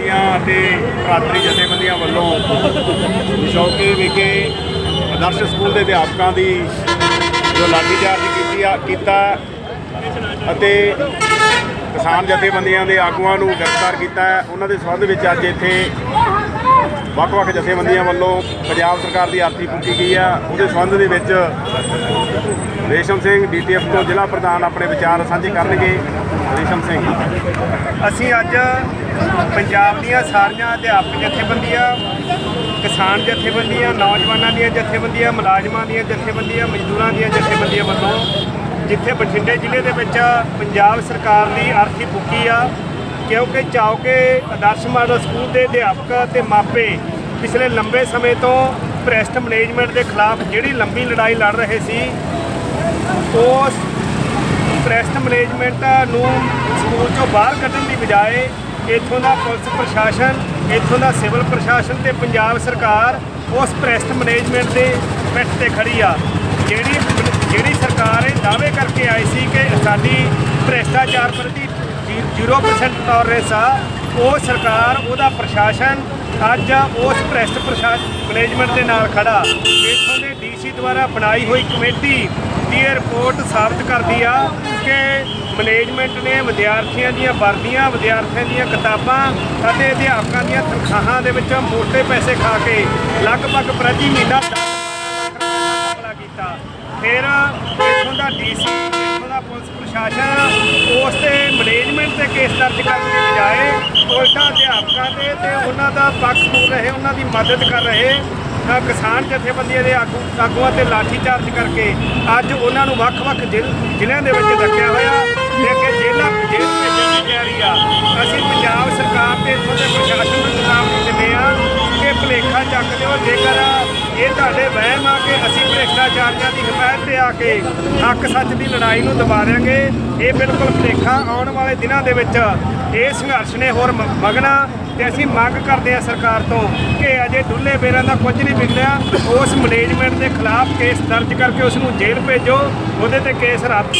ਦੀਆਂ ਅਤੇ ਭਰਾਤਰੀ ਜਥੇਬੰਦੀਆਂ ਵੱਲੋਂ ਸ਼ੌਕੀ ਵਿਖੇ ਆਦਰਸ਼ ਸਕੂਲ ਦੇ ਅਧਿਆਪਕਾਂ ਦੀ ਜੋ ਲਾਠੀਚਾਰਜ ਕੀਤੀ ਆ ਕੀਤਾ ਅਤੇ ਕਿਸਾਨ ਜਥੇਬੰਦੀਆਂ ਦੇ ਆਗੂਆਂ ਨੂੰ ਗ੍ਰਿਫਤਾਰ ਕੀਤਾ ਉਹਨਾਂ ਦੇ ਸੰਬੰਧ ਵਿੱਚ ਅੱਜ ਇੱਥੇ ਵੱਖ-ਵੱਖ ਜਥੇਬੰਦੀਆਂ ਵੱਲੋਂ ਪੰਜਾਬ ਸਰਕਾਰ ਦੀ ਆਰਤੀ ਫੂਕੀ ਗਈ ਆ। ਉਹਦੇ ਸੰਬੰਧ ਦੇ ਵਿੱਚ ਰੇਸ਼ਮ ਸਿੰਘ ਡੀਟੀਐਫ ਤੋਂ ਜ਼ਿਲ੍ਹਾ ਪ੍ਰਧਾਨ ਆਪਣੇ ਵਿਚਾਰ ਸਾਂਝੇ ਕਰਨਗੇ। ਰੇਸ਼ਮ ਸਿੰਘ। ਅਸੀਂ ਅੱਜ ਪੰਜਾਬ ਦੀਆਂ ਸਾਰੀਆਂ ਅਧਿਆਪਕ ਜਥੇਬੰਦੀਆਂ, ਕਿਸਾਨ ਜਥੇਬੰਦੀਆਂ, ਨੌਜਵਾਨਾਂ ਦੀਆਂ ਜਥੇਬੰਦੀਆਂ, ਮੁਲਾਜ਼ਮਾਂ ਦੀਆਂ ਜਥੇਬੰਦੀਆਂ, ਮਜ਼ਦੂਰਾਂ ਦੀਆਂ ਜਥੇਬੰਦੀਆਂ ਵੱਲੋਂ ਜਿੱਥੇ ਬਠਿੰਡੇ ਜ਼ਿਲ੍ਹੇ ਦੇ ਵਿੱਚ ਪੰਜਾਬ ਸਰਕਾਰ ਦੀ ਅਰਥੀ ਫੁੱਕੀ ਆ, ਕਿਉਂਕਿ ਚਾਉਕੇ ਆਦਰਸ਼ ਮਾਡਲ ਸਕੂਲ ਦੇ ਅਧਿਆਪਕ ਤੇ ਮਾਪੇ ਪਿਛਲੇ ਲੰਬੇ ਸਮੇਂ ਤੋਂ ਭ੍ਰਿਸ਼ਟ ਮੈਨੇਜਮੈਂਟ ਦੇ ਖਿਲਾਫ ਜਿਹੜੀ ਲੰਬੀ ਲੜਾਈ ਲੜ ਰਹੇ ਸੀ, ਉਸ ਪ੍ਰੈਸਟ ਮੈਨੇਜਮੈਂਟ ਨੂੰ ਸਕੂਲ ਚੋਂ ਬਾਹਰ ਕੱਢਣ ਦੀ ਬਜਾਏ ਇੱਥੋਂ ਦਾ ਪੁਲਿਸ ਪ੍ਰਸ਼ਾਸਨ, ਇੱਥੋਂ ਦਾ ਸਿਵਲ ਪ੍ਰਸ਼ਾਸਨ ਤੇ ਪੰਜਾਬ ਸਰਕਾਰ ਉਸ ਪ੍ਰੈਸਟ ਮੈਨੇਜਮੈਂਟ ਦੇ ਪਿੱਠ ਤੇ ਖੜੀ ਆ। ਜਿਹੜੀ ਜਿਹੜੀ ਸਰਕਾਰ ਇਹ ਦਾਅਵੇ ਕਰਕੇ ਆਈ ਸੀ ਕਿ ਸਾਡੀ ਭ੍ਰਿਸ਼ਟਾਚਾਰ ਪ੍ਰਤੀ 0% ਟੋਲਰੈਂਸ ਆ ਉਹ ਸਰਕਾਰ, ਉਹਦਾ ਪ੍ਰਸ਼ਾਸਨ ਅੱਜ ਉਸ ਭ੍ਰਿਸ਼ਟ ਪ੍ਰਸ਼ਾਸਨ ਮੈਨੇਜਮੈਂਟ ਦੇ ਨਾਲ ਖੜਾ। ਇੱਥੋਂ ਦੇ ਡੀਸੀ ਦੁਆਰਾ ਬਣਾਈ ਹੋਈ ਕਮੇਟੀ, ਦੀ ਇਹ ਸਾਬਤ ਕਰਦੀ ਆ ਕਿ ਮੈਨੇਜਮੈਂਟ ਨੇ ਵਿਦਿਆਰਥੀਆਂ ਦੀਆਂ ਵਰਦੀਆਂ, ਵਿਦਿਆਰਥੀਆਂ ਦੀਆਂ ਕਿਤਾਬਾਂ ਅਤੇ ਅਧਿਆਪਕਾਂ ਦੀਆਂ ਤਨਖਾਹਾਂ ਦੇ ਵਿੱਚ ਮੋਟੇ ਪੈਸੇ ਖਾ ਕੇ ਲਗਭਗ ਪ੍ਰਤੀ ਮਹੀਨਾ ਦਸ ਲੱਖ ਕੀਤਾ। ਫਿਰ ਇੱਥੋਂ ਦਾ ਡੀਸੀ, ਇੱਥੋਂ ਦਾ ਪੁਲਿਸ ਪ੍ਰਸ਼ਾਸਨ ਉਸ ਤੇ ਮੈਨੇਜਮੈਂਟ ਤੇ ਕੇਸ ਦਰਜ ਕਰਨ ਦੀ ਬਜਾਏ ਉਲਟਾ ਅਧਿਆਪਕਾਂ ਦੇ ਤੇ ਉਹਨਾਂ ਦਾ ਪੱਖ ਪੂਰ ਰਹੇ, ਉਹਨਾਂ ਦੀ ਮਦਦ ਕਰ ਰਹੇ। ਕਿਸਾਨ ਜਥੇਬੰਦੀਆਂ ਦੇ ਆਗੂ ਆਗੂਆਂ ਤੇ ਲਾਠੀ ਚਾਰਜ ਕਰਕੇ ਅੱਜ ਉਹਨਾਂ ਨੂੰ ਵੱਖ-ਵੱਖ ਜ਼ਿਲ੍ਹਿਆਂ ਦੇ ਵਿੱਚ ਰੱਖਿਆ ਹੋਇਆ ਤੇ ਅੱਗੇ ਜੇਲ੍ਹਾਂ ਜੇਲ੍ਹ ਭੇਜਣ ਦੀ ਤਿਆਰੀ ਆ। ਅਸੀਂ ਪੰਜਾਬ ਸਰਕਾਰ ਤੇ ਇੱਥੋਂ ਦੇ ਪ੍ਰਸ਼ਾਸਨ ਨੂੰ ਚੇਤਾਵਨੀ ਦਿੰਦੇ ਆ ਕਿ ਭੁਲੇਖਾ ਚੱਕ ਦਿਓ ਜੇਕਰ ਇਹ ਤੁਹਾਡੇ ਵਹਿਮ ਆ ਕਿ ਅਸੀਂ ਭ੍ਰਿਸ਼ਟਾਚਾਰੀਆਂ ਦੀ ਹਮਾਇਤ ਤੇ ਆ ਕੇ ਹੱਕ ਸੱਚ ਦੀ ਲੜਾਈ ਨੂੰ ਦਬਾ ਦਿਆਂਗੇ, ਇਹ ਬਿਲਕੁਲ ਭੁਲੇਖਾ ਆਉਣ ਵਾਲੇ ਦਿਨਾਂ ਦੇ ਵਿੱਚ ਇਹ ਸੰਘਰਸ਼ ਨੇ ਹੋਰ ਮ- ਮਗਣਾ ਤੇ ਅਸੀਂ ਮੰਗ ਕਰਦੇ ਹਾਂ ਸਰਕਾਰ ਤੋਂ ਕਿ ਅਜੇ ਡੁੱਲੇ ਬੇਰਾਂ ਦਾ ਕੁਝ ਨਹੀਂ ਵਿਗੜਿਆ ਉਸ ਮੈਨੇਜਮੈਂਟ ਦੇ ਖਿਲਾਫ ਕੇਸ ਦਰਜ ਕਰਕੇ ਉਸ ਨੂੰ ਜੇਲ੍ਹ ਭੇਜੋ, ਉਹਦੇ ਤੇ ਕੇਸ ਰੱਦ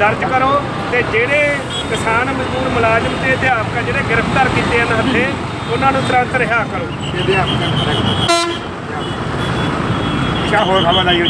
ਦਰਜ ਕਰੋ ਤੇ ਜਿਹੜੇ ਕਿਸਾਨ ਮਜ਼ਦੂਰ ਮੁਲਾਜ਼ਮ ਤੇ ਅਧਿਆਪਕ ਜਿਹੜੇ ਗ੍ਰਿਫਤਾਰ ਕੀਤੇ ਹਨ ਹੱਥੇ, ਉਹਨਾਂ ਨੂੰ ਤੁਰੰਤ ਰਿਹਾ ਕਰੋ। ਅੱਛਾ, ਹੋਰ ਖਬਰ ਆਈ